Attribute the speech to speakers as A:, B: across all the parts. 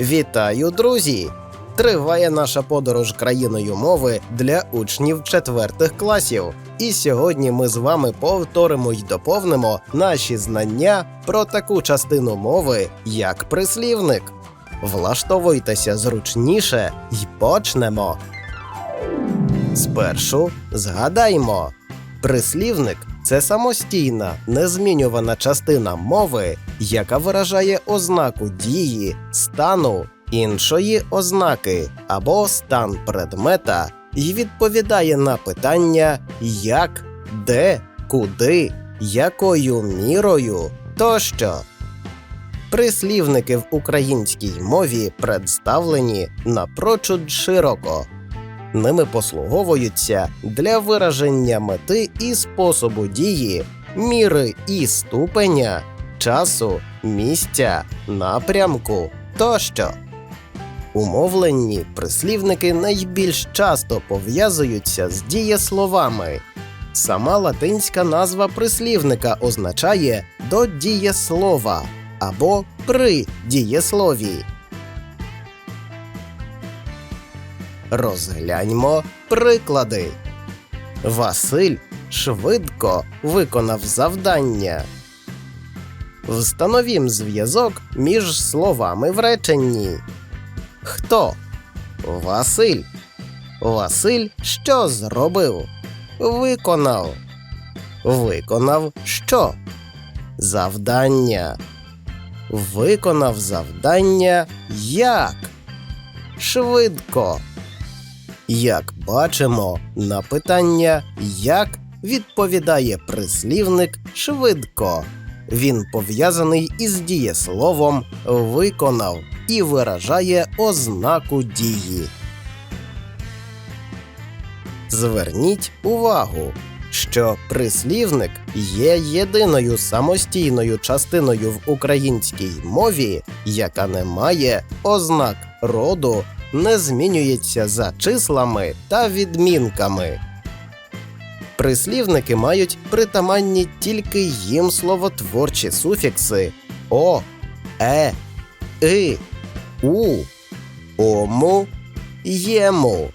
A: Вітаю, друзі! Триває наша подорож країною мови для учнів четвертих класів. І сьогодні ми з вами повторимо й доповнимо наші знання про таку частину мови, як прислівник. Влаштовуйтеся зручніше й почнемо. Спершу згадаймо. Прислівник це самостійна, незмінювана частина мови, яка виражає ознаку дії, стану, іншої ознаки або стан предмета і відповідає на питання як, де, куди, якою мірою тощо. Прислівники в українській мові представлені напрочуд широко. Ними послуговуються для вираження мети і способу дії, міри і ступеня, часу, місця, напрямку тощо. У мовленні прислівники найбільш часто пов'язуються з дієсловами. Сама латинська назва прислівника означає до дієслова або при дієслові. Розгляньмо приклади. Василь швидко виконав завдання. Встановім зв'язок між словами в реченні. Хто? Василь. Василь що зробив? Виконав. Виконав що? Завдання. Виконав завдання як? Швидко. Як бачимо, на питання як відповідає прислівник швидко. Він пов'язаний із дієсловом виконав і виражає ознаку дії. Зверніть увагу, що прислівник є єдиною самостійною частиною в українській мові, яка не має ознак роду, не змінюється за числами та відмінками. Прислівники мають притаманні тільки їм словотворчі суфікси о, е, и, у, ому, єму.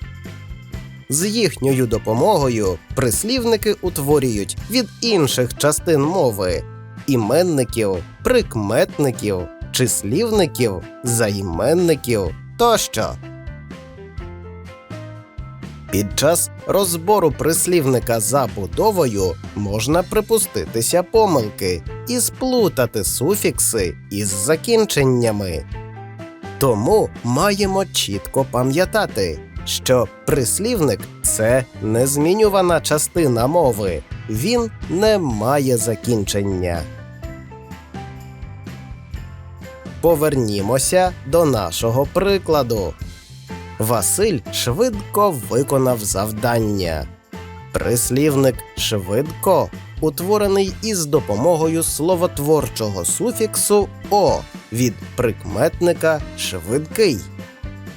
A: З їхньою допомогою прислівники утворюють від інших частин мови іменників, прикметників, числівників, займенників тощо. Під час розбору прислівника за будовою можна припуститися помилки і сплутати суфікси із закінченнями. Тому маємо чітко пам'ятати, що прислівник це незмінювана частина мови, він не має закінчення. Повернімося до нашого прикладу. Василь швидко виконав завдання. Прислівник швидко утворений із допомогою словотворчого суфіксу о від прикметника швидкий.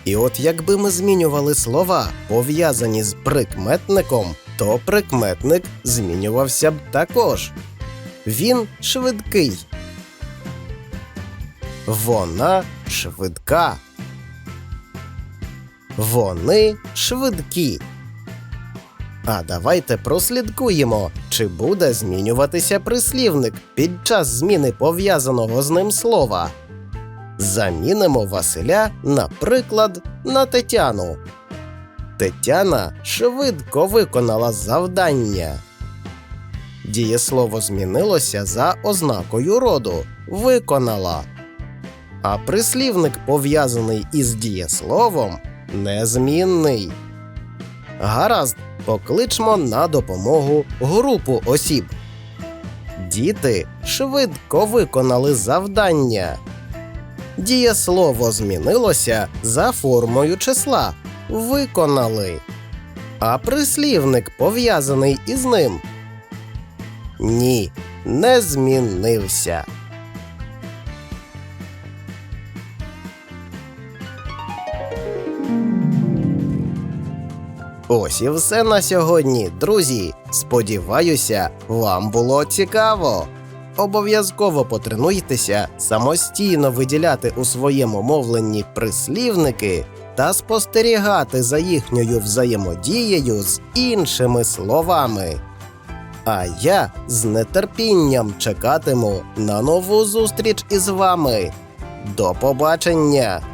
A: І от якби ми змінювали слова, пов'язані з прикметником, то прикметник змінювався б також. Він швидкий. Вона швидка. Вони швидкі. А давайте прослідкуємо, чи буде змінюватися прислівник під час зміни пов'язаного з ним слова. Замінимо Василя, наприклад, на Тетяну. Тетяна швидко виконала завдання. Дієслово змінилося за ознакою роду виконала. А прислівник, пов'язаний із дієсловом, незмінний. Гаразд, покличмо на допомогу групу осіб. Діти швидко виконали завдання. Дієслово змінилося за формою числа виконали. А прислівник пов'язаний із ним. Ні, не змінився. Ось і все на сьогодні, друзі. Сподіваюся, вам було цікаво. обов'язково потренуйтеся самостійно виділяти у своєму мовленні прислівники та спостерігати за їхньою взаємодією з іншими словами. А я з нетерпінням чекатиму на нову зустріч із вами. До побачення!